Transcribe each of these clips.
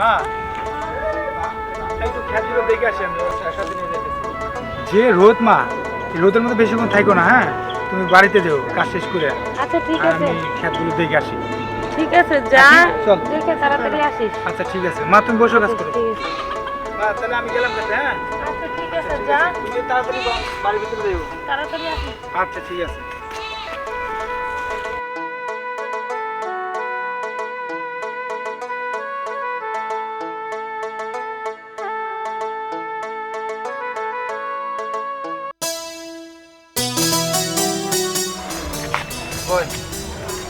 মা। যে রোদ মা রোদের মধ্যে বেশিক্ষণ থাকো না হ্যাঁ? তুমি বাড়িতে যেও কাজ শেষ করে। আচ্ছা ঠিক আছে। আমি খেতগুলো দেখে আসি। ঠিক আছে যা। চল। দেখে তাড়াতাড়ি আসিস। আচ্ছা ঠিক আছে। মা তুমি বসে কাজ করো। আছে। মা তাহলে আমি গেলাম কাছে হ্যাঁ? আচ্ছা ঠিক আছে যা। তুমি তাড়াতাড়ি বাড়ির ভিতরে যাও। তাড়াতাড়ি আসিস। আচ্ছা ঠিক আছে।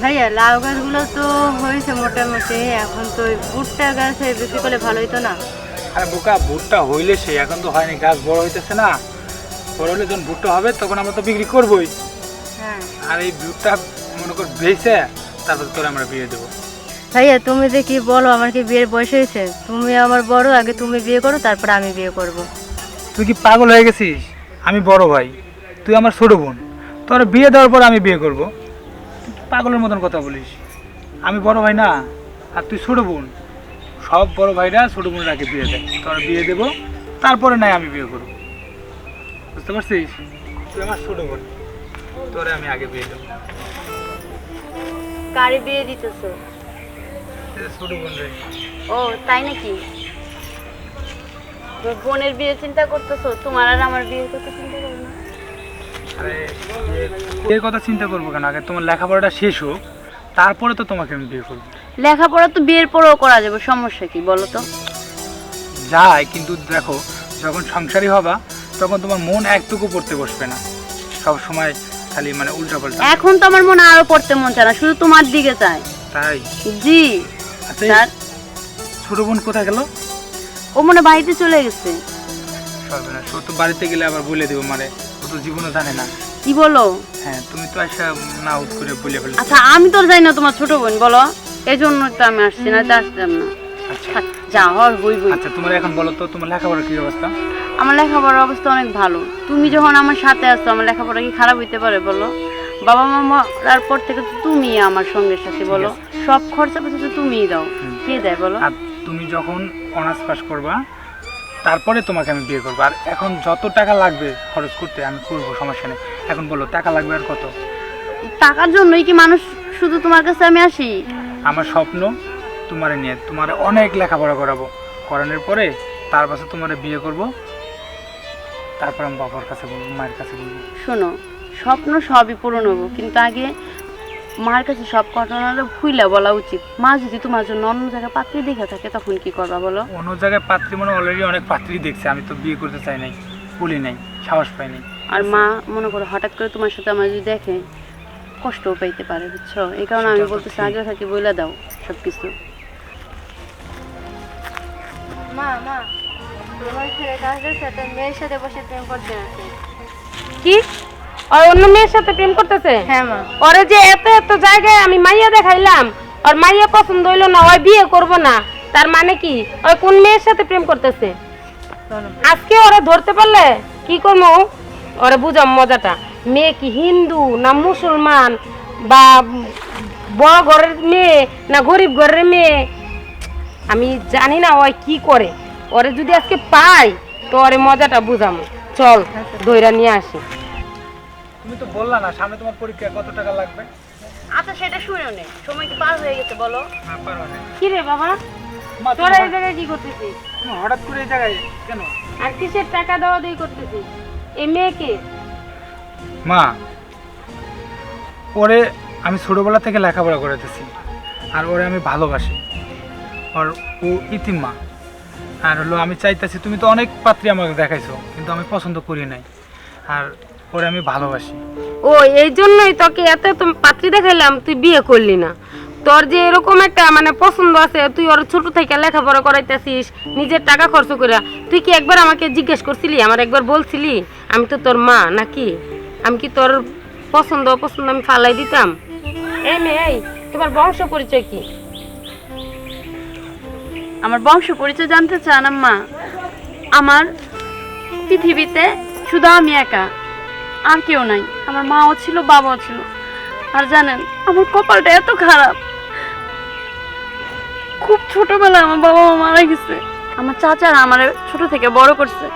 ভাইয়া লাউ গাছগুলো তো হয়েছে মোটামুটি। এখন তো ভুট্টা গাছে বিক্রি করলে ভালো হতো না? আরে বোকা ভুট্টা হইলে সে এখন তো হয়নি গাছ বড় হইতেছে না। বড় হলে যখন ভুট্টা হবে তখন আমরা তো বিক্রি করবোই। হ্যাঁ। আর এই ভুট্টা মনে কর বেচে তারপর তোর আমরা বিয়ে দেবো। ভাইয়া তুমি যে কি বলো আমার কি বিয়ের বয়স হয়েছে? তুমি আমার বড় আগে তুমি বিয়ে করো তারপর আমি বিয়ে করব। তুই কি পাগল হয়ে গেছিস? আমি বড় ভাই তুই আমার ছোট বোন। তোর বিয়ে দেওয়ার পর আমি বিয়ে করব। পাগলের মতন কথা বলিস। আমি বড় ভাই না আর তুই ছোট বোন। সব বড় ভাইরা ছোট বোনের আগে বিয়ে দেয়। তোর বিয়ে দেবো তারপরে নাই আমি বিয়ে করব। বুঝতে পারছিস? তুই আমার ছোট বোন। তোরে আমি আগে বিয়ে দেবো। কারে বিয়ে দিতেছো? এই ছোট বোন রে। ও তাই নাকি? বোনের বিয়ে চিন্তা করতেছো তোমার আর আমার বিয়ে কথা চিন্তা বিয়ের কথা চিন্তা করব কেন? আগে তোমার লেখাপড়াটা শেষ হোক তারপরে তো তোমাকে আমি বিয়ে করব। লেখাপড়া তো বিয়ের পরেও করা যাবে সমস্যা কি বলো তো? যায় কিন্তু দেখো যখন সংসারী হবা তখন তোমার মন একটুকু পড়তে বসবে না। সব সময় খালি মানে উল্টা পাল্টা এখন তো আমার মনে আরও পড়তে মন চায় না শুধু তোমার দিকে চায়। তাই? জি। আচ্ছা ছোট বোন কোথায় গেল? ও মনে বাড়িতে চলে গেছে। সর্বনাশ ও তো বাড়িতে গেলে আবার বলে দেবো মানে তো জীবনও জানে না। কি বলো? হ্যাঁ তুমি তো আসা না উঠ করে বলে ফেলে আচ্ছা আমি তো জানি না তোমার ছোট বোন বলো। এই জন্য তো আমি আসছি না তো আসতাম না। আচ্ছা। যা হর বই বই আচ্ছা তোমার এখন বলো তো তোমার লেখাপড়ার কি অবস্থা? আমার লেখাপড়ার অবস্থা অনেক ভালো। তুমি যখন আমার সাথে আসছো আমার লেখাপড়া কি খারাপ হইতে পারে বলো? বাবা মা মরার পর থেকে তো তুমি আমার সঙ্গের সাথে বলো। সব খরচা পাতি তো তুমিই দাও। কে দেয় বলো? আর তুমি যখন অনার্স পাস করবা তারপরে তোমাকে আমি বিয়ে করব। আর এখন যত টাকা লাগবে খরচ করতে আমি করব সমস্যা নেই। এখন বলো টাকা লাগবে আর কত? টাকার জন্যই কি মানুষ শুধু তোমার কাছে আমি আসি? আমার স্বপ্ন তোমারে নিয়ে তোমার অনেক লেখাপড়া করাবো। করানোর পরে তার পাশে তোমারে বিয়ে করব। তারপর আমি বাবার কাছে বলব মায়ের কাছে বলব। শোনো স্বপ্ন সবই পূরণ হব কিন্তু আগে মার কাছে সব ঘটনাটা ভুইলা বলা উচিত। মা যদি তোমার জন্য অন্য জায়গায় পাত্রী দেখে থাকে তখন কি করবা বলো? অন্য জায়গায় পাত্রী মানে অলরেডি অনেক পাত্রী দেখছে। আমি তো বিয়ে করতে চাই নাই বলি নাই সাহস পাই নাই। আর মা মনে করো হঠাৎ করে তোমার সাথে আমার যদি দেখে কষ্টও পাইতে পারে বুঝছ? এই কারণে আমি সেটা তো বলতেছি ঠিক। আগে থাকি বইলা দাও সব কিছু মা মা তোমার ছেলেটার সাথে মেয়ের সাথে বসে প্রেম করতে আছে কি? আর অন্য মেয়ের সাথে প্রেম করতেছে? হ্যাঁ মা। ওরে যে এত এত জায়গায় আমি মাইয়া দেখাইলাম আর মাইয়া পছন্দ হইল না ওই বিয়ে করব না। তার মানে কি? ওই কোন মেয়ের সাথে প্রেম করতেছে? আজকে ওরা ধরতে পারলে কি করব? ওরা বুঝাম মজাটা। মেয়ে কি হিন্দু না মুসলমান? বা বড় ঘরের মেয়ে না গরিব ঘরের মেয়ে? আমি জানি না ওই কি করে। ওরে যদি আজকে পাই তো ওরে মজাটা বুঝামো। চল দইরা নিয়ে আসি। তুমি তো বললা না সামনে তোমার পরীক্ষা কত টাকা লাগবে? আচ্ছা সেটা শুনে নে। সময় কি পার হয়ে গেছে বলো। না পারো না কি রে বাবা? মা, তোরা এই জায়গায় কি করতেছিস? তুমি হঠাৎ করে এই জায়গায় কেন? আর কিসের টাকা দেওয়া দেই করতেছিস? এই মেয়েকে? মা ওরে আমি ছোটবেলা থেকে লেখাপড়া করাতেছি আর ওরে আমি ভালোবাসি। আর ও ইতিম মা। আর হলো আমি চাইতেছি তুমি তো অনেক পাত্রী আমাকে দেখাইছো কিন্তু আমি পছন্দ করি নাই। আর ওরে আমি ভালোবাসি। ও এই জন্যই তোকে এত এত পাত্রী দেখাইলাম তুই বিয়ে করলি না। তোর যে এরকম একটা মানে পছন্দ আছে তুই ওর ছোট থেকে লেখাপড়া করাইতেছিস নিজের টাকা খরচ করে তুই কি একবার আমাকে জিজ্ঞেস করছিলি? আমার একবার বলছিলি আমি তো তোর মা নাকি? আমি কি তোর পছন্দ অপছন্দ আমি ফালাই দিতাম? এই মেয়ে এই তোমার বংশ পরিচয় কি? আমার বংশ পরিচয় জানতে চান আম্মা। আমার পৃথিবীতে শুধু আমি একা। আর কেউ নাই। আমার মাও ছিল, বাবাও ছিল। আর জানেন, আমার কপালটা এত খারাপ। খুব ছোটবেলায় আমার বাবা মা মারা গেছে। আমার চাচারা আমার ছোট থেকে বড় করছে।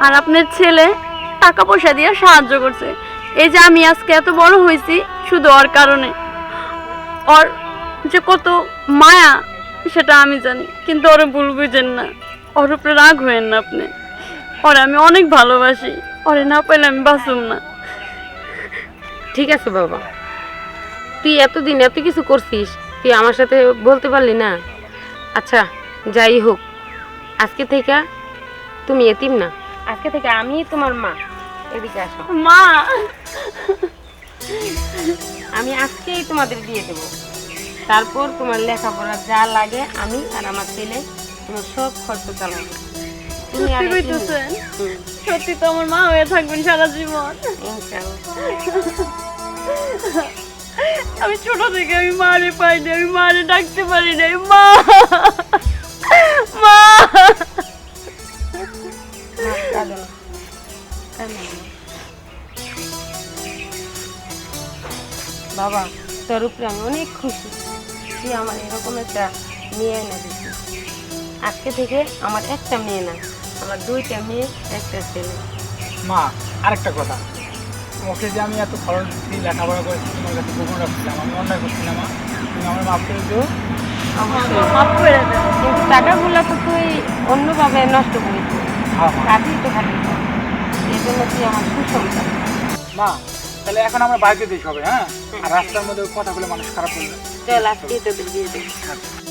আর আপনার ছেলে টাকা পয়সা দিয়ে সাহায্য করছে। এই যে আমি আজকে এত বড় হয়েছি, শুধু ওর কারণে। ওর যে কত মায়া, সেটা আমি জানি। কিন্তু ওরে ভুল বুঝেন না। ওর উপরে রাগ হয়েন না আপনি। ওরে আমি অনেক ভালোবাসি। ওরে না পাইলে আমি বাঁচুম না। ঠিক আছে বাবা। তুই এতদিন এত কিছু করছিস তুই আমার সাথে বলতে পারলি না। আচ্ছা যাই হোক আজকে থেকে তুমি এতিম না। আজকে থেকে আমি তোমার মা। এদিকে আসো। মা! আমি আজকেই তোমাদের দিয়ে দেবো। তারপর তোমার লেখাপড়া যা লাগে আমি আর আমার ছেলে তোমার সব খরচ চালাবো। তুমি আর সত্যি তো আমার মা হয়ে থাকবেন সারা জীবন। ইনশাআল্লাহ। আমি ছোট থেকে আমি মারে পাইনি, আমি মারে ডাকতে পারি নাই। মা! মা। বাবা, তোর উপরে আমি অনেক খুশি। তুই আমার এরকম একটা মেয়ে এনে দিচ্ছিস আজকে থেকে আমার একটা মেয়ে না, আমার দুইটা মেয়ে, একটা ছেলে। মা, আরেকটা কথা। ওকে যে আমি এত খরচ দিচ্ছি লেখাপড়া করেছি তোমার কাছে গোপন রাখছিলাম আমি অন্যায় করছি না মা। তুমি আমার মাফ করে দিও। মাফ করে কিন্তু টাকাগুলো তো তুই অন্যভাবে নষ্ট করিস হ্যাঁ কাজই তো খাটিস এই জন্য তুই আমার সুসংসার মা তাহলে এখন আমরা বাড়িতে দিই সবাই হ্যাঁ? আর রাস্তার মধ্যে কথা বলে মানুষ খারাপ করবে চল আজকে তোদের দিয়ে দেবো